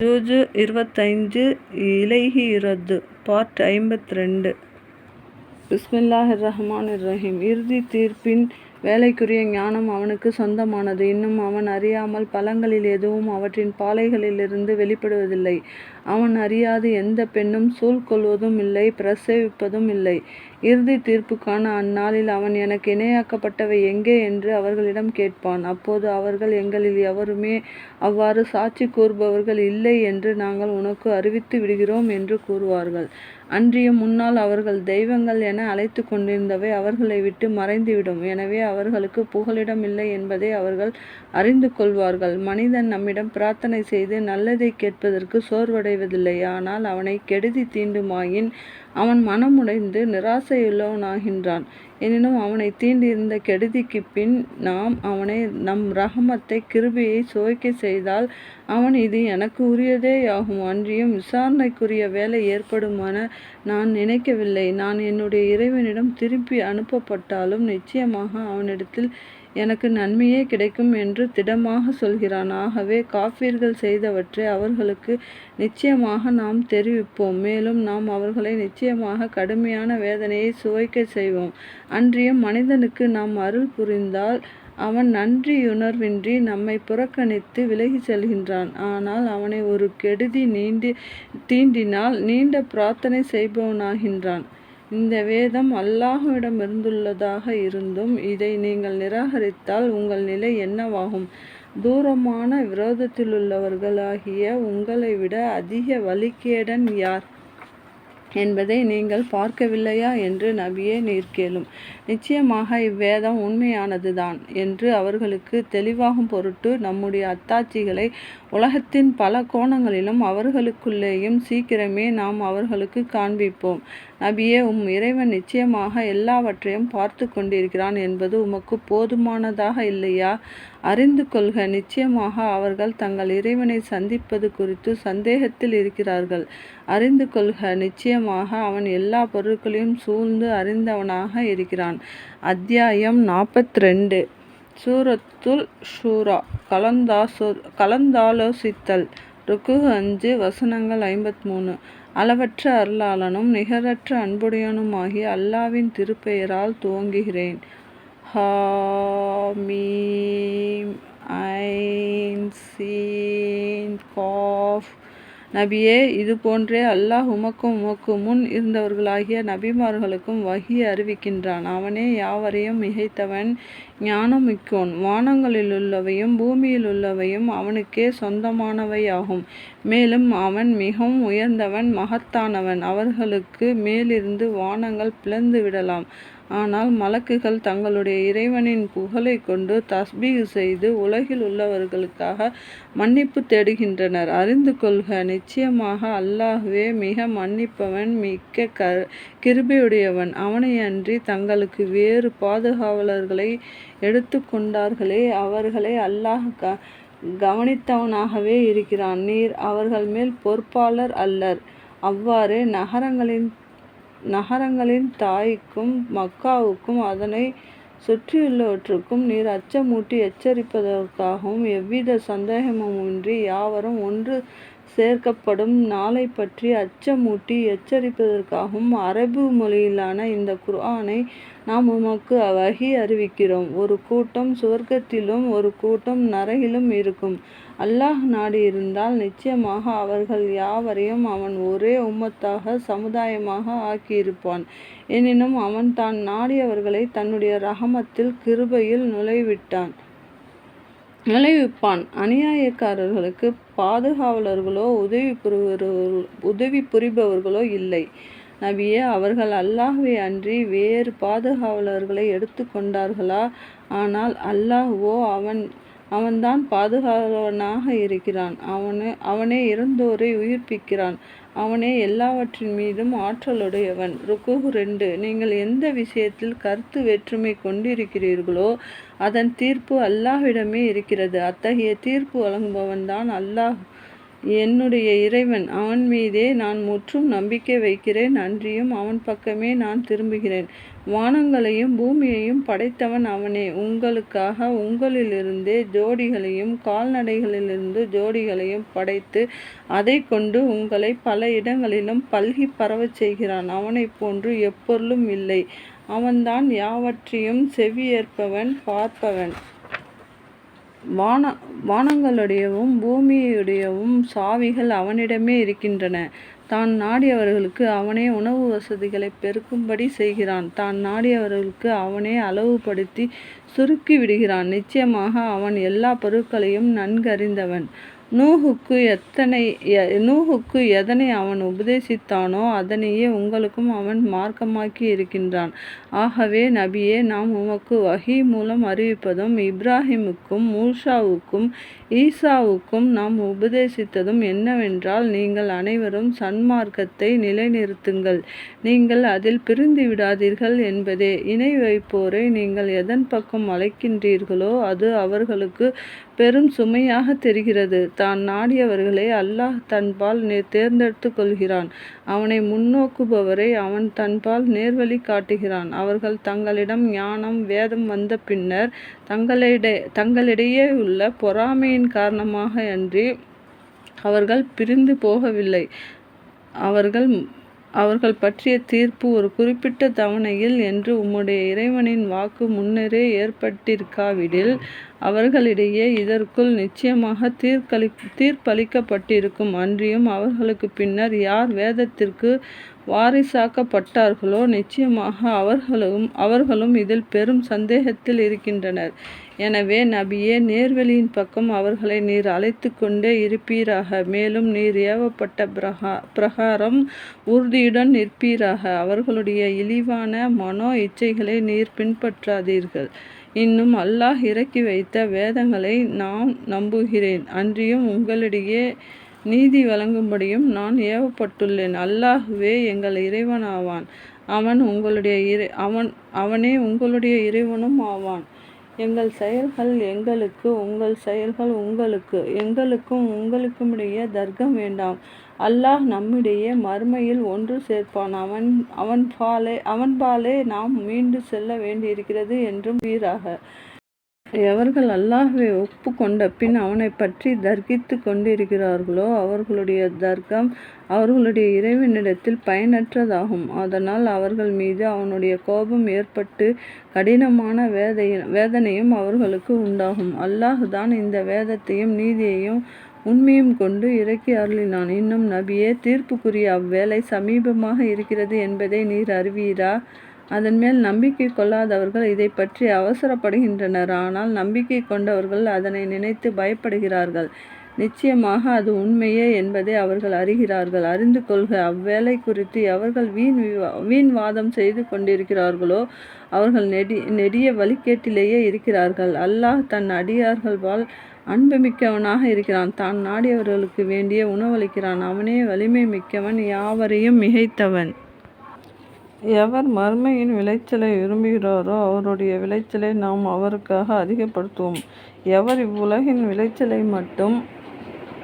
ஜூஜு இருபத்தைஞ்சு இலகி இரது part ஐம்பத்தி ரெண்டு பிஸ்மில்லாஹிர் ரஹ்மான் ரஹீம். இறுதி தீர்ப்பின் வேலைக்குரிய ஞானம் அவனுக்கு சொந்தமானது. இன்னும் அவன் அறியாமல் பழங்களில் எதுவும் அவற்றின் பாலைகளிலிருந்து வெளிப்படுவதில்லை. அவன் அறியாது எந்த பெண்ணும் சூழ்கொள்வதும் இல்லை பிரசவிப்பதும் இல்லை. இறுதி தீர்ப்புக்கான அந்நாளில் அவன் எனக்கு இணையாக்கப்பட்டவை எங்கே என்று அவர்களிடம் கேட்பான். அப்போது அவர்கள் எங்களில் எவருமே அவ்வாறு சாட்சி கூறுபவர்கள் இல்லை என்று நாங்கள் உனக்கு அறிவித்து விடுகிறோம் என்று கூறுவார்கள். அன்றியும் முன்னால் அவர்கள் தெய்வங்கள் என அழைத்து கொண்டிருந்தவை அவர்களை விட்டு மறைந்துவிடும். எனவே அவர்களுக்கு புகலிடம் இல்லை என்பதை அவர்கள் அறிந்து கொள்வார்கள். மனிதன் நம்மிடம் பிரார்த்தனை செய்து நல்லதை கேட்பதற்கு சோர்வடைவதில்லை. ஆனால் அவனை கெடுதி தீண்டுமாயின் அவன் மனமுடைந்து நிராசையுள்ளவனாகின்றான். எனினும் அவனை தீண்டியிருந்த கெடுதிக்கு பின் நாம் அவனை நம் ரஹமத்தை கிருபையை சுவைக்க செய்தால் அவன் இது எனக்கு உரியதேயாகும். அன்றியும் விசாரணைக்குரிய வேலை ஏற்படுமான நான் நினைக்கவில்லை. நான் என்னுடைய இறைவனிடம் திருப்பி அனுப்பப்பட்டாலும் நிச்சயமாக அவனிடத்தில் எனக்கு நன்மையே கிடைக்கும் என்று திடமாக சொல்கிறான். ஆகவே காஃபியர்கள் செய்தவற்றை அவர்களுக்கு நிச்சயமாக நாம் தெரிவிப்போம். மேலும் நாம் அவர்களை நிச்சயமாக கடுமையான வேதனையை சுவைக்க செய்வோம். அன்றியும் மனிதனுக்கு நாம் அருள் புரிந்தால் அவன் நன்றியுணர்வின்றி நம்மை புறக்கணித்து விலகி செல்கின்றான். ஆனால் அவனை ஒரு கெடுதி நீண்டி தீண்டினால் நீண்ட பிரார்த்தனை செய்பவனாகின்றான். இந்த வேதம் அல்லாஹுவிடமிருந்துள்ளதாக இருந்தும் இதை நீங்கள் நிராகரித்தால் உங்கள் நிலை என்னவாகும்? தூரமான விரோதத்திலுள்ளவர்களாகிய உங்களை விட அதிக வலிக்கேடன் யார்? என்பதை நீங்கள் பார்க்கவில்லையா என்று நபியே நீர் கேளும். நிச்சயமாக இவ்வேதம் உண்மையானதுதான் என்று அவர்களுக்கு தெளிவாகும் பொருட்டு நம்முடைய அத்தாட்சிகளை உலகத்தின் பல கோணங்களிலும் அவர்களுக்குள்ளேயும் சீக்கிரமே நாம் அவர்களுக்கு காண்பிப்போம். நபியே உம் இறைவன் நிச்சயமாக எல்லாவற்றையும் பார்த்து கொண்டிருக்கிறான் என்பது உமக்கு போதுமானதாக இல்லையா? அறிந்து கொள்க. நிச்சயமாக அவர்கள் தங்கள் இறைவனை சந்திப்பது குறித்து சந்தேகத்தில் இருக்கிறார்கள். அறிந்து கொள்க. நிச்சயமாக அவன் எல்லா பொருட்களையும் சூழ்ந்து அறிந்தவனாக இருக்கிறான். அத்தியாயம் நாற்பத்தி ரெண்டு சூரத்துல் ஷூரா. கலந்தாசோ கலந்தாலோசித்தல். ருக்கு அஞ்சு வசனங்கள் ஐம்பத்தி மூணு அளவற்ற அருளாளனும் நிகரற்ற அன்புடையனுமாகிய அல்லாவின் திருப்பெயரால் துவங்குகிறேன். ஹமீம் ஐன் சீன் காஃப் நபியே இது போன்றே அல்லாஹ் உமக்கும் உமக்கு முன் இருந்தவர்களாகிய நபிமார்களுக்கும் வகி அறிவிக்கின்றான். அவனே யாவரையும் மிகைத்தவன் ஞானம் மிக்கோன் வானங்களிலுள்ளவையும் பூமியிலுள்ளவையும் அவனுக்கே சொந்தமானவையாகும். மேலும் அவன் மிகவும் உயர்ந்தவன் மகத்தானவன். அவர்களுக்கு மேலிருந்து வானங்கள் பிளந்து விடலாம். ஆனால் மலக்குகள் தங்களுடைய இறைவனின் புகழை கொண்டு தஸ்பீ செய்து உலகில் உள்ளவர்களுக்காக மன்னிப்பு தேடுகின்றனர். அறிந்து கொள்க நிச்சயமாக அல்லாஹுவே மிக மன்னிப்பவன் மிக்க க கிருபையுடையவன். அவனையன்றி தங்களுக்கு வேறு பாதுகாவலர்களை எடுத்து கொண்டார்களே. அவர்களை அல்லாஹ் க கவனித்தவனாகவே இருக்கிறான். நீர் அவர்கள் மேல் பொறுப்பாளர் அல்லர். அவ்வாறு நகரங்களின் நகரங்களின் தாய்க்கும் மக்காவுக்கும் அதனை சுற்றியுள்ளவற்றுக்கும் நீர் அச்சமூட்டி எச்சரிப்பதற்காகவும் எவ்வித சந்தேகமுமின்றி யாவரும் ஒன்று சேர்க்கப்படும் நாளை பற்றி அச்சமூட்டி எச்சரிப்பதற்காகவும் அரபு மொழியிலான இந்த குர்ஆனை நாம் உமக்கு வகி அறிவிக்கிறோம். ஒரு கூட்டம் சுவர்க்கத்திலும் ஒரு கூட்டம் நரகிலும் இருக்கும். அல்லாஹ் நாடியிருந்தால் நிச்சயமாக அவர்கள் யாவரையும் அவன் ஒரே உம்மத்தாக சமுதாயமாக ஆக்கியிருப்பான். எனினும் அவன் தான் நாடியவர்களை தன்னுடைய ரஹமத்தில் கிருபையில் நுழைவிட்டான். நுழைவிப்பான். அநியாயக்காரர்களுக்கு பாதுகாவலர்களோ உதவி புரிவர்கள் உதவி புரிபவர்களோ இல்லை. நபியே அவர்கள் அல்லாஹ்வை அன்றி வேறு பாதுகாவலர்களை எடுத்து கொண்டார்களா ஆனால் அல்லாஹ்வோ அவன் அவன்தான் பாதுகாவலனாக இருக்கிறான். அவனு அவனே இறந்தோரை உயிர்ப்பிக்கிறான். அவனே எல்லாவற்றின் மீதும் ஆற்றலுடையவன். ருக்கு ரெண்டு நீங்கள் எந்த விஷயத்தில் கருத்து வேற்றுமை கொண்டிருக்கிறீர்களோ அதன் தீர்ப்பு அல்லாஹ்விடமே இருக்கிறது. அத்தகைய தீர்ப்பு வழங்குபவன் தான் அல்லாஹ் என்னுடைய இறைவன் அவன் மீதே நான் முற்றும் நம்பிக்கை வைக்கிறேன் அன்றியும் அவன் பக்கமே நான் திரும்புகிறேன். வானங்களையும் பூமியையும் படைத்தவன் அவனே. உங்களுக்காக உங்களிலிருந்தே ஜோடிகளையும் கால்நடைகளிலிருந்து ஜோடிகளையும் படைத்து அதை கொண்டு உங்களை பல இடங்களிலும் பல்கி பரவச் செய்கிறான். அவனைப் போன்று எப்பொருளும் இல்லை. அவன்தான் யாவற்றையும் செவியேற்பவன் பார்ப்பவன். வான வானங்களுடையவும் பூமியுடையவும் சாவிகள் அவனிடமே இருக்கின்றன. தான் நாடியவர்களுக்கு அவனே உணவு வசதிகளை பெருக்கும்படி செய்கிறான். தான் நாடியவர்களுக்கு அவனே அளவுபடுத்தி சுருக்கி விடுகிறான் நிச்சயமாக அவன் எல்லா பொருட்களையும் நன்கறிந்தவன். நூஹுக்கு எத்தனை நூஹுக்கு எதனை அவன் உபதேசித்தானோ அதனையே உங்களுக்கும் அவன் மார்க்கமாக்கி இருக்கின்றான். ஆகவே நபியே நாம் உமக்கு வகி மூலம் அறிவிப்பதும் இப்ராஹிமுக்கும் மூஷாவுக்கும் ஈசாவுக்கும் நாம் உபதேசித்ததும் என்னவென்றால் நீங்கள் அனைவரும் சன்மார்க்கத்தை நிலைநிறுத்துங்கள். நீங்கள் அதில் பிரிந்து விடாதீர்கள் என்பதே. இணை வைப்போரை நீங்கள் எதன் பக்கம் அழைக்கின்றீர்களோ அது அவர்களுக்கு பெரும் சுமையாக தெரிகிறது. தான் நாடியவர்களை அல்லாஹ் தன்பால் தேர்ந்தெடுத்து கொள்கிறான். அவனை முன்னோக்குபவரை அவன் தன்பால் நேர்வழி காட்டுகிறான். அவர்கள் தங்களிடம் ஞானம் வேதம் வந்த பின்னர் தங்களிட தங்களிடையே உள்ள பொறாமையின் காரணமாக அன்றி அவர்கள் பிரிந்து போகவில்லை. அவர்கள் அவர்கள் பற்றிய தீர்ப்பு ஒரு குறிப்பிட்ட தவணையில் என்று உம்முடைய இறைவனின் வாக்கு முன்னரே ஏற்பட்டிருக்காவிடில் அவர்களிடையே இதற்குள் நிச்சயமாக தீர்க்களி தீர்ப்பளிக்கப்பட்டிருக்கும் அன்றியும் அவர்களுக்கு பின்னர் யார் வேதத்திற்கு வாரிசாக்கப்பட்டார்களோ நிச்சயமாக அவர்களும் அவர்களும் இதில் பெரும் சந்தேகத்தில் இருக்கின்றனர். எனவே நபியே நேர்வழியின் பக்கம் அவர்களை நீர் அழைத்து கொண்டே இருப்பீராக. மேலும் நீர் ஏவப்பட்ட பிரகா பிரகாரம் உறுதியுடன் நிற்பீராக. அவர்களுடைய இழிவான மனோ இச்சைகளை நீர் பின்பற்றாதீர்கள். இன்னும் அல்லாஹ் இறக்கி வைத்த வேதங்களை நான் நம்புகிறேன். அன்றியும் உங்களிடையே நீதி வழங்கும்படியும் நான் ஏவப்பட்டுள்ளேன். அல்லாஹுவே எங்கள் இறைவனாவான். அவன் உங்களுடைய இறை அவன் அவனே உங்களுடைய இறைவனும் ஆவான். எங்கள் செயல்கள் எங்களுக்கு உங்கள் செயல்கள் உங்களுக்கு. எங்களுக்கும் உங்களுக்கும் இடையே தர்க்கம் வேண்டாம். அல்லாஹ் நம்மிடையே மறுமையில் ஒன்று சேர்ப்பான். அவன் அவன் பாலே அவன் பாலே நாம் மீண்டு செல்ல வேண்டியிருக்கிறது என்றும் வீராக. எவர்கள் அல்லாஹுவை ஒப்பு கொண்ட பின் அவனை பற்றி தர்கித்து கொண்டிருக்கிறார்களோ அவர்களுடைய தர்க்கம் அவர்களுடைய இறைவனிடத்தில் பயனற்றதாகும். அதனால் அவர்கள் மீது அவனுடைய கோபம் ஏற்பட்டு கடினமான வேதைய வேதனையும் அவர்களுக்கு உண்டாகும். அல்லாஹ் தான் இந்த வேதத்தையும் நீதியையும் உண்மையும் கொண்டு இறக்கி அருளினான். இன்னும் நபியே தீர்ப்புக்குரிய அவ்வேளை சமீபமாக இருக்கிறது என்பதை நீர் அறிவீரா? அதன் மேல் நம்பிக்கை கொள்ளாதவர்கள் இதை பற்றி அவசரப்படுகின்றனர். ஆனால் நம்பிக்கை கொண்டவர்கள் அதனை நினைத்து பயப்படுகிறார்கள். நிச்சயமாக அது உண்மையே என்பதை அவர்கள் அறிகிறார்கள். அறிந்து கொள்க அவ்வேளை குறித்து எவர்கள் வீண் வீண் வாதம் செய்து கொண்டிருக்கிறார்களோ அவர்கள் நெடி நெடிய வழிகேட்டிலேயே இருக்கிறார்கள். அல்லாஹ் தன் அடியார்கள் அன்பு அன்புமிக்கவனாக இருக்கிறான். தான் நாடியவர்களுக்கு வேண்டிய உணவளிக்கிறான். அவனே வலிமை மிக்கவன் யாவரையும் மிகைத்தவன். எவர் மர்மையின் விளைச்சலை விரும்புகிறாரோ அவருடைய விளைச்சலை நாம் அவருக்காக அதிகப்படுத்துவோம். எவர் இவ்வுலகின் விளைச்சலை மட்டும்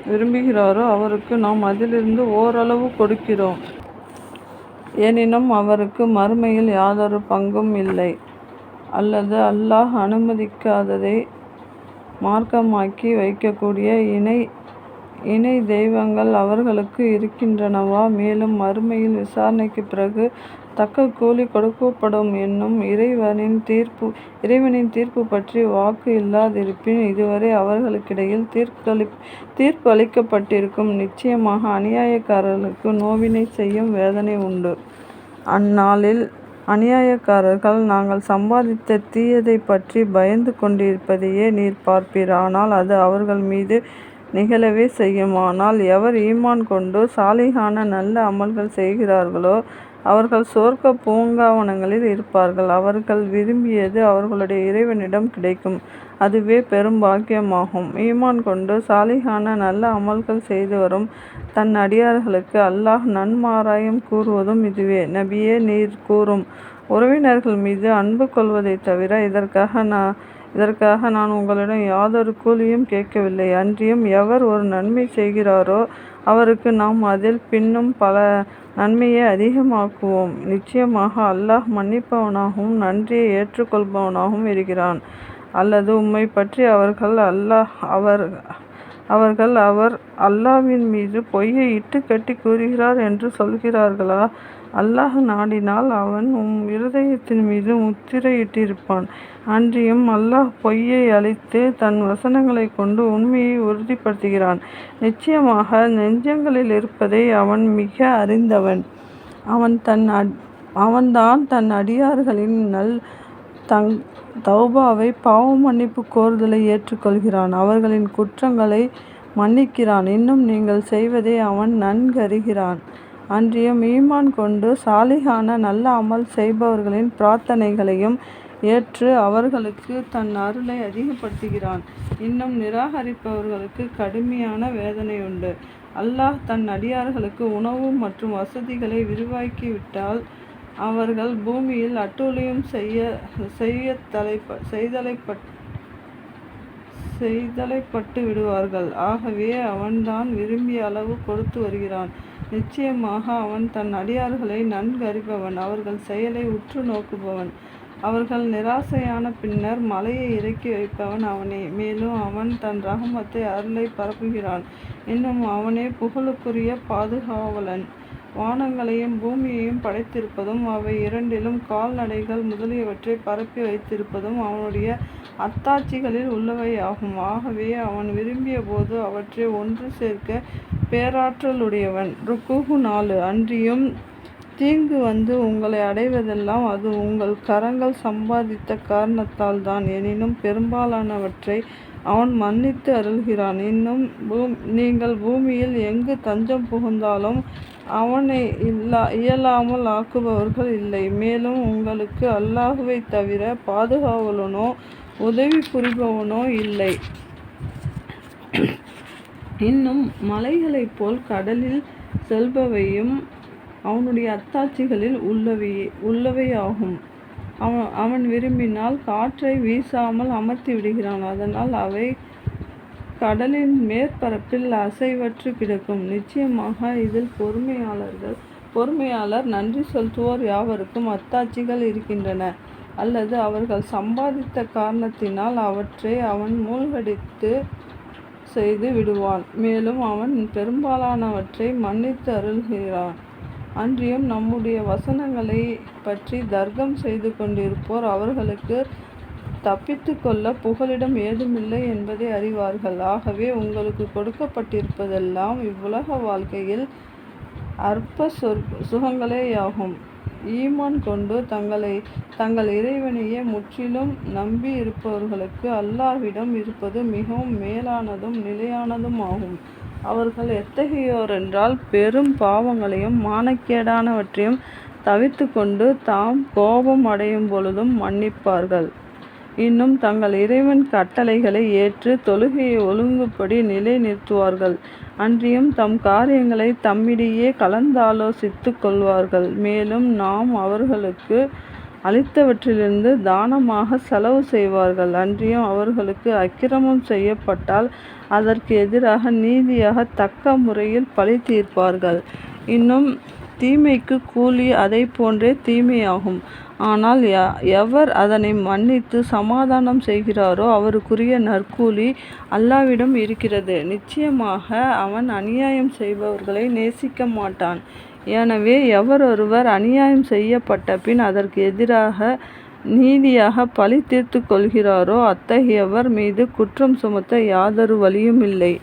விரும்புகிறாரோ அவருக்கு நாம் அதிலிருந்து ஓரளவு கொடுக்கிறோம். எனினும் அவருக்கு மறுமையில் யாதொரு பங்கும் இல்லை. அல்லது அல்லாஹ் அனுமதிக்காததை மார்க்கமாக்கி வைக்கக்கூடிய இணை இணை தெய்வங்கள் அவர்களுக்கு இருக்கின்றனவா? மேலும் மறுமையில் விசாரணைக்கு பிறகு தக்க கூலி கொடுக்கப்படும் என்னும் இறைவனின் தீர்ப்பு இறைவனின் தீர்ப்பு பற்றி வாக்கு இல்லாதிருப்பின் இதுவரை அவர்களுக்கிடையில் தீர்க்களி தீர்ப்பு அளிக்கப்பட்டிருக்கும் நிச்சயமாக அநியாயக்காரர்களுக்கு நோவினை செய்யும் வேதனை உண்டு. அந்நாளில் அநியாயக்காரர்கள் நாங்கள் சம்பாதித்த தீயதை பற்றி பயந்து கொண்டிருப்பதையே நீர் பார்ப்பீர். ஆனால் அது அவர்கள் மீது நிகழவே செய்யும். ஆனால் எவர் ஈமான் கொண்டு சாலிகான நல்ல அமல்கள் செய்கிறார்களோ அவர்கள் சொர்க்க பூங்காவனங்களில் இருப்பார்கள். அவர்கள் விரும்பியது அவர்களுடைய இறைவனிடம் கிடைக்கும். அதுவே பெரும் பாக்கியமாகும். ஈமான் கொண்டு சாலிகான நல்ல அமல்கள் செய்து வரும் தன் அடியார்களுக்கு அல்லாஹ் நன்மாராயம் கூறுவதும் இதுவே. நபியே நீர் கூறும். உறவினர்கள் மீது அன்பு கொள்வதை தவிர இதற்காக நான் இதற்காக நான் உங்களிடம் யாதொரு கூலியும் கேட்கவில்லை. அன்றியும் எவர் ஒரு நன்மை செய்கிறாரோ அவருக்கு நாம் அதில் பின்னும் பல நன்மையை அதிகமாக்குவோம். நிச்சயமாக அல்லாஹ் மன்னிப்பவனாகவும் நன்றியை ஏற்றுக்கொள்பவனாகவும் இருக்கிறான். அல்லது உம்மை பற்றி அவர்கள் அல்லாஹ் அவர் அவர்கள் அவர் அல்லாஹ்வின் மீது பொய்யை இட்டு கட்டி கூறுகிறார் என்று சொல்கிறார்களா? அல்லாஹ் நாடினால் அவன் உம் இருதயத்தின் மீது முத்திரையிட்டிருப்பான். அன்றியும் அல்லாஹ் பொய்யை அழித்து தன் வசனங்களைக் கொண்டு உண்மையை உறுதிப்படுத்துகிறான். நிச்சயமாக நெஞ்சங்களில் இருப்பதை அவன் மிக அறிந்தவன். அவன் தன் அவன்தான் தன் அடியார்களின் நல் தங் தௌபாவை பாவ மன்னிப்பு கோருதலை ஏற்றுக்கொள்கிறான் அவர்களின் குற்றங்களை மன்னிக்கிறான். இன்னும் நீங்கள் செய்வதை அவன் நன்கறிகிறான். அன்றியும் ஈமான் கொண்டு சாலிகான நல்ல அமல் செய்பவர்களின் பிரார்த்தனைகளையும் ஏற்று அவர்களுக்கு தன் அருளை அதிகப்படுத்துகிறான். இன்னும் நிராகரிப்பவர்களுக்கு கடுமையான வேதனை உண்டு அல்லாஹ் தன் அடியார்களுக்கு உணவு மற்றும் வசதிகளை விரிவாக்கிவிட்டால் அவர்கள் பூமியில் அட்டூழியம் செய்ய செய்யத்தலை செய்தலைப்பட் செய்தலைப்பட்டு விடுவார்கள் ஆகவே அவன்தான் விரும்பிய அளவு கொடுத்து வருகிறான். நிச்சயமாக அவன் தன் அடியார்களை நன்கறிபவன் அவர்கள் செயலை உற்று நோக்குபவன். அவர்கள் நிராசையான பின்னர் மலையை இறக்கி வைப்பவன் அவனே. மேலும் அவன் தன் ரகமத்தை அருளை பரப்புகிறான். இன்னும் அவனே புகழுக்குரிய பாதுகாவலன். வானங்களையும் பூமியையும் படைத்திருப்பதும் அவை இரண்டிலும் கால்நடைகள் முதலியவற்றை பரப்பி வைத்திருப்பதும் அவனுடைய அத்தாட்சிகளில் உள்ளவையாகும். ஆகவே அவன் விரும்பியபோது அவற்றை ஒன்று சேர்க்க பேராற்றலுடையவன். ருக்குகு நாலு. அன்றியும் தீங்கு வந்து உங்களை அடைவதெல்லாம் அது உங்கள் கரங்கள் சம்பாதித்த காரணத்தால் தான் எனினும் பெரும்பாலானவற்றை அவன் மன்னித்து அருள்கிறான். இன்னும் நீங்கள் பூமியில் எங்கு தஞ்சம் புகுந்தாலும் அவனை இல்லா இயலாமல் ஆக்குபவர்கள் இல்லை. மேலும் உங்களுக்கு அல்லாஹுவை தவிர பாதுகாவலனோ உதவி புரிபவனோ இல்லை. இன்னும் மலைகளைப் போல் கடலில் செல்பவையும் அவனுடைய அத்தாட்சிகளில் உள்ளவையாகும். அவன் அவன் விரும்பினால் காற்றை வீசாமல் அமர்த்தி விடுகிறான் அதனால் அவை கடலின் மேற்பரப்பில் அசைவற்று கிடக்கும். நிச்சயமாக இதில் பொறுமையாளர்கள் பொறுமையாளர் நன்றி செலுத்துவோர் யாவருக்கும் அத்தாட்சிகள் இருக்கின்றன. அல்லது அவர்கள் சம்பாதித்த காரணத்தினால் அவற்றை அவன் மூழ்கடித்து செய்து விடுவான். மேலும் அவன் பெரும்பாலானவற்றை மன்னித்து அருள்கிறான். அன்றியும் நம்முடைய வசனங்களை பற்றி தர்க்கம் செய்து கொண்டிருப்போர் அவர்களுக்கு தப்பித்து கொள்ள புகலிடம் ஏதுமில்லை என்பதை அறிவார்கள். ஆகவே உங்களுக்கு கொடுக்கப்பட்டிருப்பதெல்லாம் இவ்வுலக வாழ்க்கையில் அற்ப சுகங்களேயாகும். ஈமான் கொண்டு தங்களை தங்கள் இறைவனையே முற்றிலும் நம்பி இருப்பவர்களுக்கு அல்லாஹ்விடம் இருப்பது மிகவும் மேலானதும் நிலையானதும் ஆகும் அவர்கள் எத்தகையோரென்றால் பெரும் பாவங்களையும் மானக்கேடானவற்றையும் தவித்து கொண்டு தாம் கோபம் அடையும் பொழுதும் மன்னிப்பார்கள். இன்னும் தங்கள் இறைவன் கட்டளைகளை ஏற்று தொழுகையை ஒழுங்குபடி நிலை நிறுத்துவார்கள். அன்றியும் தம் காரியங்களை தம்மிடையே கலந்தாலோசித்துக் கொள்வார்கள். மேலும் நாம் அவர்களுக்கு அளித்தவற்றிலிருந்து தானமாக செலவு செய்வார்கள். அன்றியும் அவர்களுக்கு அக்கிரமம் செய்யப்பட்டால் அதற்கு எதிராக நீதியாக தக்க முறையில் பழி தீர்ப்பார்கள். இன்னும் தீமைக்குக் கூலி அதைப் போன்றே தீமையாகும். ஆனால் எவர் அதனை மன்னித்து சமாதானம் செய்கிறாரோ அவருக்குரிய நற்கூலி அல்லாவிடம் இருக்கிறது. நிச்சயமாக அவன் அநியாயம் செய்பவர்களை நேசிக்க மாட்டான். எனவே எவரொருவர் அநியாயம் செய்யப்பட்ட பின் அதற்கு எதிராக நீதியாக பழி தீர்த்து கொள்கிறாரோ அத்தகையவர் மீது குற்றம் சுமத்த யாதொரு வழியும் இல்லை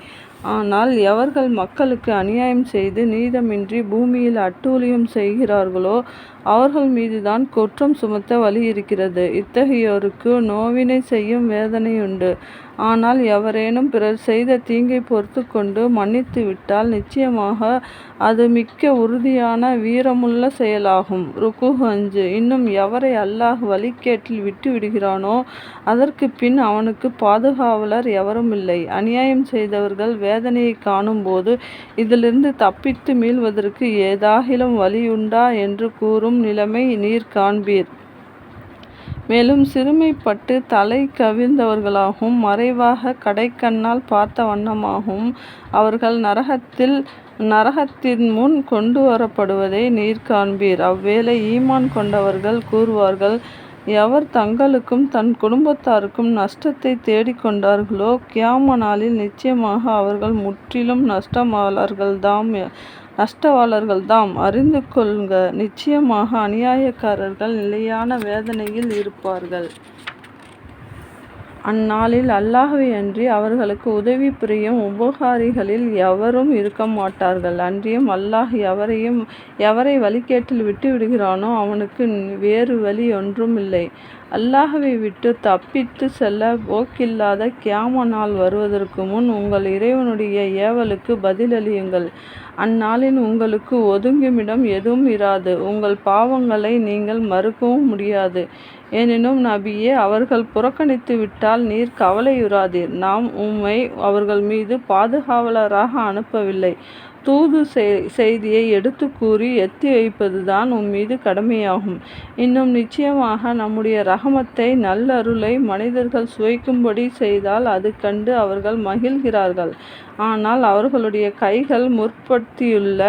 ஆனால் எவர்கள் மக்களுக்கு அநியாயம் செய்து நீதமின்றி பூமியில் அட்டூழியம் செய்கிறார்களோ அவர்கள் மீதுதான் குற்றம் சுமத்த வழி இருக்கிறது. இத்தகையோருக்கு நோவினை செய்யும் வேதனையுண்டு. ஆனால் எவரேனும் பிறர் செய்த தீங்கைப் பொறுத்து கொண்டு மன்னித்துவிட்டால் நிச்சயமாக அது மிக்க உறுதியான வீரமுள்ள செயலாகும். ருக்கு அஞ்சு. இன்னும் எவரை அல்லாஹ் வழிகேட்டில் விட்டுவிடுகிறானோ அதற்குப் பின் அவனுக்கு பாதுகாவலர் எவரும் இல்லை அநியாயம் செய்தவர்கள் வேதனையை காணும்போது இதிலிருந்து தப்பித்து மீள்வதற்கு ஏதாகிலும் வழியுண்டா என்று கூறும் நிலைமை நீர் காண்பீர். மேலும் சிறுமைப்பட்டு தலை கவிழ்ந்தவர்களாகவும் மறைவாக கடைக்கண்ணால் பார்த்த வண்ணமாகவும் அவர்கள் நரகத்தில் நரகத்தின் முன் கொண்டு வரப்படுவதை நீர் காண்பீர். அவ்வேளை ஈமான் கொண்டவர்கள் கூறுவார்கள் எவர் தங்களுக்கும் தன் குடும்பத்தாருக்கும் நஷ்டத்தை தேடிக்கொண்டார்களோ கியாம நாளில் நிச்சயமாக அவர்கள் முற்றிலும் நஷ்டவாளர்கள்தாம். நஷ்டவாளர்கள்தாம் அறிந்து கொள்க நிச்சயமாக அநியாயக்காரர்கள் நிலையான வேதனையில் இருப்பார்கள். அந்நாளில் அல்லாஹுவை அன்றி அவர்களுக்கு உதவி புரியும் உபகாரிகளில் எவரும் இருக்க மாட்டார்கள். அன்றியும் அல்லாஹ் எவரையும் எவரை வழிகேட்டில் விட்டு விடுகிறானோ அவனுக்கு வேறு வழி ஒன்றும் இல்லை. அல்லாஹுவை விட்டு தப்பித்து செல்ல போக்கில்லாத கியாம நாள் வருவதற்கு முன் உங்கள் இறைவனுடைய ஏவலுக்கு பதிலளியுங்கள். அந்நாளில் உங்களுக்கு ஒதுங்குமிடம் எதுவும் இராது. உங்கள் பாவங்களை நீங்கள் மறுக்கவும் முடியாது. எனினும் நபியே அவர்கள் புறக்கணித்து விட்டால் நீர் கவலையுறாதீர். நாம் உம்மை அவர்கள் மீது பாதுகாவலராக அனுப்பவில்லை. தூது செய்தியை எடுத்து கூறி எத்தி வைப்பதுதான் உன் மீது கடமையாகும். இன்னும் நிச்சயமாக நம்முடைய ரகமத்தை நல்லருளை மனிதர்கள் சுவைக்கும்படி செய்தால் அது கண்டு அவர்கள் மகிழ்கிறார்கள். ஆனால் அவர்களுடைய கைகள் முற்படுத்தியுள்ள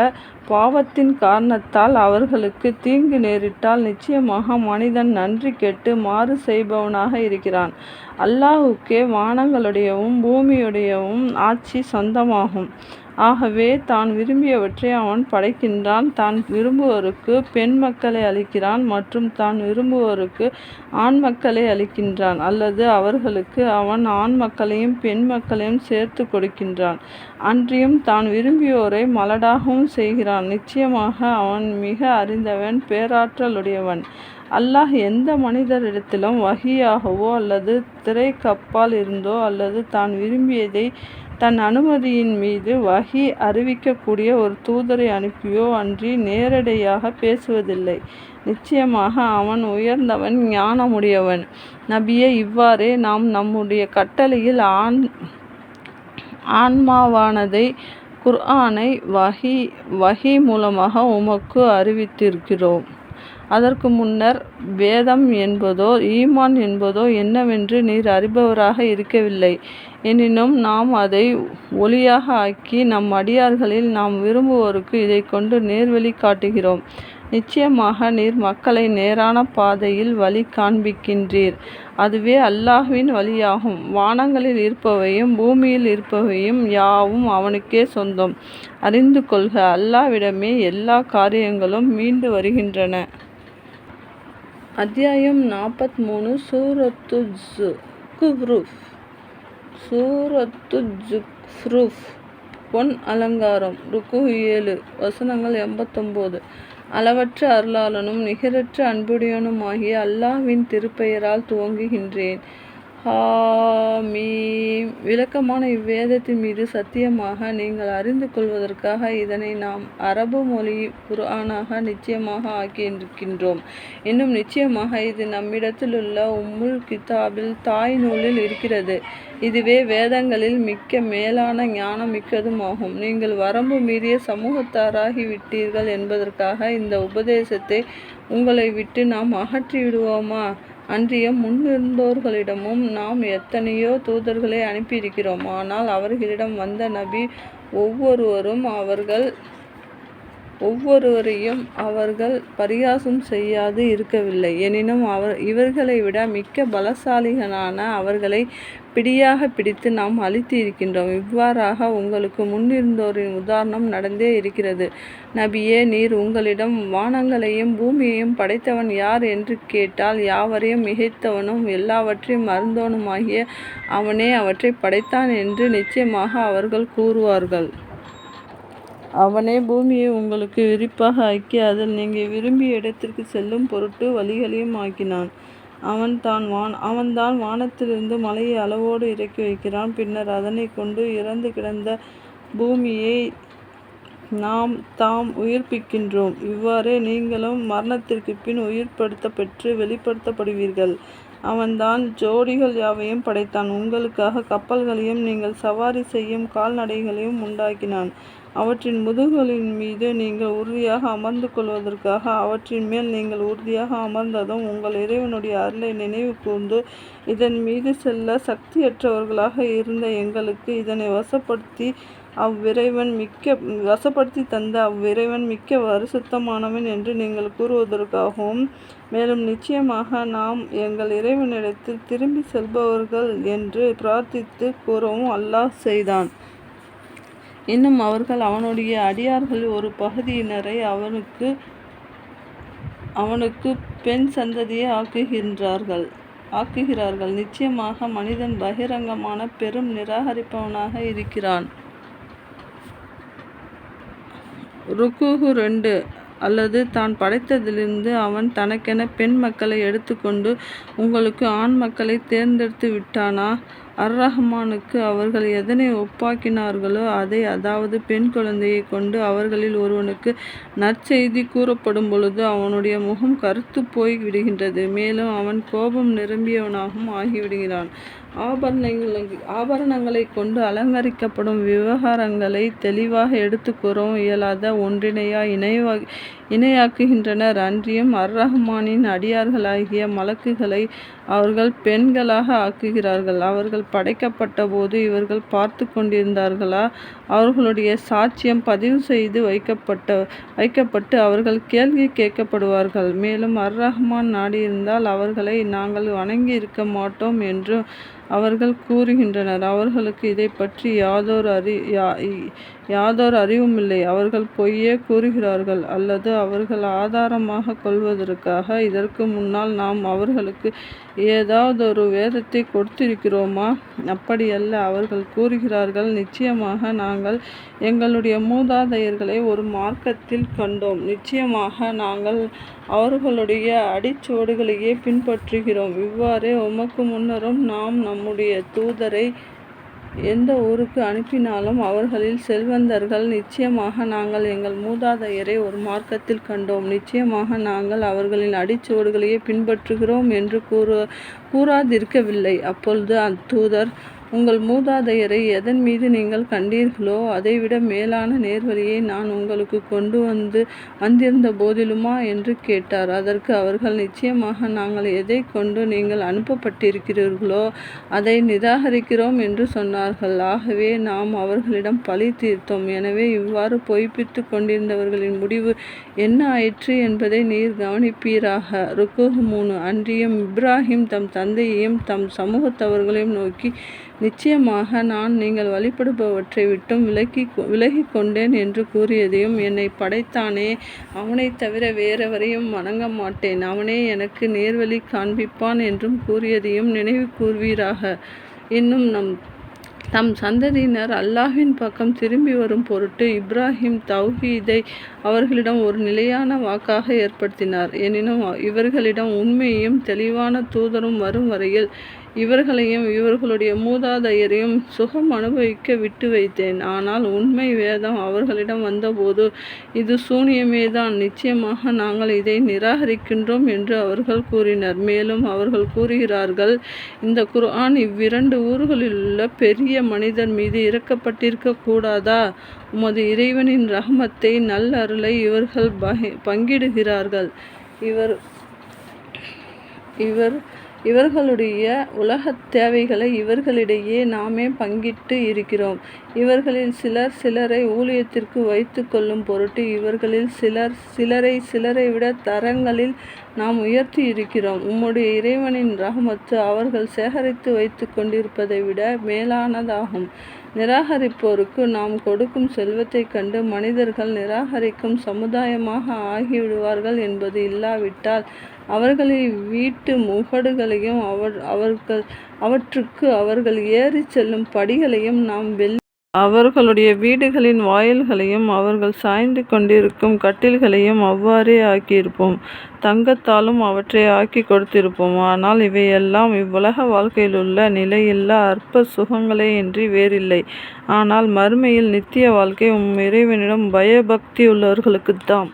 பாவத்தின் காரணத்தால் அவர்களுக்கு தீங்கு நேரிட்டால் நிச்சயமாக மனிதன் நன்றி கெட்டு மாறு செய்பவனாக இருக்கிறான். அல்லாஹுக்கே வானங்களுடையவும் பூமியுடையவும் ஆட்சி சொந்தமாகும். ஆகவே தான் விரும்பியவற்றை அவன் படைக்கின்றான். தான் விரும்புவோருக்கு பெண் மக்களை அளிக்கிறான் மற்றும் தான் விரும்புவோருக்கு ஆண் மக்களை அளிக்கின்றான். அல்லது அவர்களுக்கு அவன் ஆண் மக்களையும் பெண் மக்களையும் சேர்த்து கொடுக்கின்றான். அன்றியும் தான் விரும்பியோரை மலடாகவும் செய்கிறான். நிச்சயமாக அவன் மிக அறிந்தவன் பேராற்றலுடையவன். அல்லாஹ் எந்த மனிதரிடத்திலும் வகியாகவோ அல்லது திரை கப்பால் இருந்தோ அல்லது தான் விரும்பியதை தன் அனுமதியின் மீது வகி அறிவிக்கக்கூடிய ஒரு தூதரை அனுப்பியோ அன்றி நேரடியாக பேசுவதில்லை. நிச்சயமாக அவன் உயர்ந்தவன் ஞானமுடையவன். நபியை இவ்வாறே நாம் நம்முடைய கட்டளையில் ஆண் ஆன்மாவானதை குர்ஆனை வஹி வஹி மூலமாக உமக்கு அறிவித்திருக்கிறோம். அதற்கு முன்னர் வேதம் என்பதோ ஈமான் என்பதோ என்னவென்று நீர் அறிபவராக இருக்கவில்லை. எனினும் நாம் அதை ஒளியாக ஆக்கி நம் அடியார்களில் நாம் விரும்புவோருக்கு இதை கொண்டு நேர்வழி காட்டுகிறோம். நிச்சயமாக நீர் மக்களை நேரான பாதையில் வழி காண்பிக்கின்றீர். அதுவே அல்லாஹ்வின் வழியாகும். வானங்களில் இருப்பவையும் பூமியில் இருப்பவையும் யாவும் அவனுக்கே சொந்தம். அறிந்து கொள்க அல்லாவிடமே எல்லா காரியங்களும் மீண்டு வருகின்றன. அத்தியாயம் நாற்பத்தி மூணு சூரத்து ஜுக்குஃப்ரூஃப் சூரத்து ஜுக்ருஃப் பொன் அலங்காரம் ருக்கு ஏழு வசனங்கள் எண்பத்தொம்போது. அளவற்ற அருளாளனும் நிகரற்ற அன்புடையனுமாகிய அல்லாஹ்வின் திருப்பெயரால் துவங்குகின்றேன். ஹாமீம் விளக்கமான இவ்வேதத்தின் மீது சத்தியமாக நீங்கள் அறிந்து கொள்வதற்காக இதனை நாம் அரபு மொழி குரானாக நிச்சயமாக ஆக்கியிருக்கின்றோம். இன்னும் நிச்சயமாக இது நம்மிடத்தில் உள்ள உம்முல் கிதாபில் தாய் நூலில் இருக்கிறது. இதுவே வேதங்களில் மிக்க மேலான ஞானம் மிக்கதும் ஆகும். நீங்கள் வரம்பு மீறிய சமூகத்தாராகிவிட்டீர்கள் என்பதற்காக இந்த உபதேசத்தை உங்களை விட்டு நாம் அகற்றிவிடுவோமா? விடுவோமா அன்றியும் முன்னிருந்தோர்களிடமும் நாம் எத்தனையோ தூதர்களை அனுப்பியிருக்கிறோம். ஆனால் அவர்களிடம் வந்த நபி ஒவ்வொருவரும் அவர்கள் ஒவ்வொருவரையும் அவர்கள் பரியாசம் செய்யாது இருக்கவில்லை. எனினும் அவர் இவர்களை விட மிக்க பலசாலிகளான அவர்களை பிடியாக பிடித்து நாம் அழித்து இருக்கின்றோம் இவ்வாறாக உங்களுக்கு முன்னிருந்தோரின் உதாரணம் நடந்தே இருக்கிறது. நபியே நீர் உங்களிடம் வானங்களையும் பூமியையும் படைத்தவன் யார் என்று கேட்டால் யாவரையும் மிகைத்தவனும் எல்லாவற்றையும் மறந்தவனுமாகிய அவனே அவற்றை படைத்தான் என்று நிச்சயமாக அவர்கள் கூறுவார்கள். அவனே பூமியை உங்களுக்கு விரிப்பாக ஆக்கி அதில் நீங்கள் விரும்பிய இடத்திற்கு செல்லும் பொருட்டு வழிகளையும் ஆக்கினான். அவன் தான் வான் அவன்தான் வானத்திலிருந்து மலையை அளவோடு இறக்கி வைக்கிறான். பின்னர் அதனை கொண்டு இறந்து கிடந்த பூமியை நாம் தாம் உயிர்ப்பிக்கின்றோம். இவ்வாறே நீங்களும் மரணத்திற்கு பின் உயிர்ப்படுத்த பெற்று வெளிப்படுத்தப்படுவீர்கள். அவன்தான் ஜோடிகள் யாவையும் படைத்தான். உங்களுக்காக கப்பல்களையும் நீங்கள் சவாரி செய்யும் கால்நடைகளையும் உண்டாக்கினான். அவற்றின் முதுகுகளின் மீது நீங்கள் உறுதியாக அமர்ந்து கொள்வதற்காக அவற்றின் மேல் நீங்கள் உறுதியாக அமர்ந்ததும் உங்கள் இறைவனுடைய அருளை நினைவு கூர்ந்து இதன் மீது செல்ல சக்தியற்றவர்களாக இருந்த எங்களுக்கு இதனை வசப்படுத்தி அவ்விறைவன் மிக்க வசப்படுத்தி தந்த அவ்விறைவன் மிக்க வருசுத்தமானவன் என்று நீங்கள் கூறுவதற்காகவும் மேலும் நிச்சயமாக நாம் எங்கள் இறைவனிடத்தில் திரும்பி செல்பவர்கள் என்று பிரார்த்தித்து கூறவும் அல்லாஹ் செய்தான். இன்னும் அவர்கள் அவனுடைய அடியார்களில் ஒரு பகுதியினரை அவனுக்கு அவனுக்கு பெண் சந்ததியை ஆக்குகின்றார்கள். ஆக்குகிறார்கள். நிச்சயமாக மனிதன் பகிரங்கமான பெரும் நிராகரிப்பவனாக இருக்கிறான். ருக்குகு ரெண்டு. அல்லது தான் படைத்ததிலிருந்து அவன் தனக்கென பெண் மக்களை எடுத்துக்கொண்டு உங்களுக்கு ஆண் மக்களை தேர்ந்தெடுத்து விட்டானா? அர் ரஹ்மானுக்கு அவர்கள் எதனை ஒப்பாக்கினார்களோ அதை அதாவது பெண் குழந்தையை கொண்டு அவர்களில் ஒருவனுக்கு நற்செய்தி கூறப்படும் பொழுது அவனுடைய முகம் கருத்து போய் விடுகின்றது மேலும் அவன் கோபம் நிரம்பியவனாகவும் ஆகிவிடுகிறான். ஆபரணங்களை ஆபரணங்களை கொண்டு அலங்கரிக்கப்படும் விவகாரங்களை தெளிவாக எடுத்து கூறவும் இயலாத ஒன்றிணையாக இணைவா இணையாக்குகின்றனர். அன்றியும் அர் ரஹ்மானின் அடியார்களாகிய மலக்குகளை அவர்கள் பெண்களாக ஆக்குகிறார்கள். அவர்கள் படைக்கப்பட்ட போது இவர்கள் பார்த்து கொண்டிருந்தார்களா? அவர்களுடைய சாட்சியம் பதிவு செய்து வைக்கப்பட்ட வைக்கப்பட்டு அவர்கள் கேள்வி கேட்கப்படுவார்கள். மேலும் அர் ரஹ்மான் நாடியிருந்தால் அவர்களை நாங்கள் வணங்கி இருக்க மாட்டோம் என்றும் அவர்கள் கூறுகின்றனர். அவர்களுக்கு இதை பற்றி யாதோர் அறி யாதோர் அறிவுமில்லை. அவர்கள் பொய்யே கூறுகிறார்கள் அல்லது அவர்கள் ஆதாரமாக கொள்வதற்காக இதற்கு முன்னால் நாம் அவர்களுக்கு ஏதாவது ஒரு வேதத்தை கொடுத்திருக்கிறோமா? அப்படியல்ல அவர்கள் கூறுகிறார்கள் நிச்சயமாக நாங்கள் எங்களுடைய மூதாதையர்களை ஒரு மார்க்கத்தில் கண்டோம். நிச்சயமாக நாங்கள் அவர்களுடைய அடிச்சுவடுகளையே பின்பற்றுகிறோம். இவ்வாறே உமக்கு முன்னரும் நாம் நம்முடைய தூதரை எந்த ஊருக்கு அனுப்பினாலும் அவர்களில் செல்வந்தர்கள் நிச்சயமாக நாங்கள் எங்கள் மூதாதையரை ஒரு மார்க்கத்தில் கண்டோம். நிச்சயமாக நாங்கள் அவர்களின் அடிச்சுவடுகளையே பின்பற்றுகிறோம் என்று கூறு கூறாதிருக்கவில்லை. அப்பொழுது அத்தூதர் உங்கள் மூதாதையரை எதன் மீது நீங்கள் கண்டீர்களோ அதைவிட மேலான நேர்வழியை நான் உங்களுக்கு கொண்டு வந்து வந்திருந்த போதிலுமா? என்று கேட்டார். அதற்கு அவர்கள் நிச்சயமாக நாங்கள் எதை கொண்டு நீங்கள் அனுப்பப்பட்டிருக்கிறீர்களோ அதை நிராகரிக்கிறோம் என்று சொன்னார்கள். ஆகவே நாம் அவர்களிடம் பழி தீர்த்தோம். எனவே இவ்வாறு பொய்ப்பித்து கொண்டிருந்தவர்களின் முடிவு என்ன ஆயிற்று என்பதை நீர் கவனிப்பீராக. ருக்குஹ் மூணு அன்றியும் இப்ராஹிம் தம் தந்தையையும் தம் சமூகத்தவர்களையும் நோக்கி நிச்சயமாக நான் நீங்கள் வழிபடுபவற்றை விட்டும் விலக்கி விலகிக் கொண்டேன் என்று கூறியதையும் என்னை படைத்தானே. அவனை தவிர வேறெவரையும் வணங்க மாட்டேன். அவனே எனக்கு நேர்வழி காண்பிப்பான் என்றும் கூறியதையும் நினைவு கூர்வீராக. இன்னும் நம் தம் சந்ததியினர் அல்லாஹின் பக்கம் திரும்பி வரும் பொருட்டு இப்ராஹிம் தௌஹீதை அவர்களிடம் ஒரு நிலையான வாக்காக ஏற்படுத்தினார். எனினும் இவர்களிடம் உண்மையும் தெளிவான தூதரும் வரும் வரையில் இவர்களையும் இவர்களுடைய மூதாதையரையும் சுகம் அனுபவிக்க விட்டு வைத்தேன். ஆனால் உண்மை வேதம் அவர்களிடம் வந்தபோது இது சூனியமே தான் நிச்சயமாக நாங்கள் இதை நிராகரிக்கின்றோம் என்று அவர்கள் கூறினர். மேலும் அவர்கள் கூறுகிறார்கள் இந்த குர்ஆன் இவ்விரண்டு ஊர்களில் உள்ள பெரிய மனிதர் மீது இறக்கப்பட்டிருக்க கூடாதா? உமது இறைவனின் ரஹமத்தை நல்லருளை இவர்கள் பங்கிடுகிறார்கள் இவர் இவர் இவர்களுடைய உலகத் தேவைகளை இவர்களிடையே நாமே பங்கிட்டு இருக்கிறோம். இவர்களில் சிலர் சிலரை ஊழியத்திற்கு வைத்து கொள்ளும் பொருட்டு இவர்களில் சிலர் சிலரை சிலரை விட தரங்களில் நாம் உயர்த்தி இருக்கிறோம். உம்முடைய இறைவனின் ரகமத்து அவர்கள் சேகரித்து வைத்து கொண்டிருப்பதை விட மேலானதாகும். நிராகரிப்போருக்கு நாம் கொடுக்கும் செல்வத்தைக் கண்டு மனிதர்கள் நிராகரிக்கும் சமுதாயமாக ஆகிவிடுவார்கள் என்பது இல்லாவிட்டால் அவர்களின் வீட்டு முகடுகளையும் அவர் அவர்கள் அவற்றுக்கு அவர்கள் ஏறிச் செல்லும் படிகளையும் நாம் வெள்ளி அவர்களுடைய வீடுகளின் வாயில்களையும் அவர்கள் சாய்ந்து கொண்டிருக்கும் கட்டில்களையும் அவ்வாறே ஆக்கியிருப்போம். தங்கத்தாலும் அவற்றை ஆக்கி கொடுத்திருப்போம். ஆனால் இவையெல்லாம் இவ்வுலக வாழ்க்கையிலுள்ள நிலையில்லா அற்ப சுகங்களே இன்றி வேறில்லை. ஆனால் மறுமையில் நித்திய வாழ்க்கை உம் இறைவனிடம் பயபக்தி உள்ளவர்களுக்குத்தான்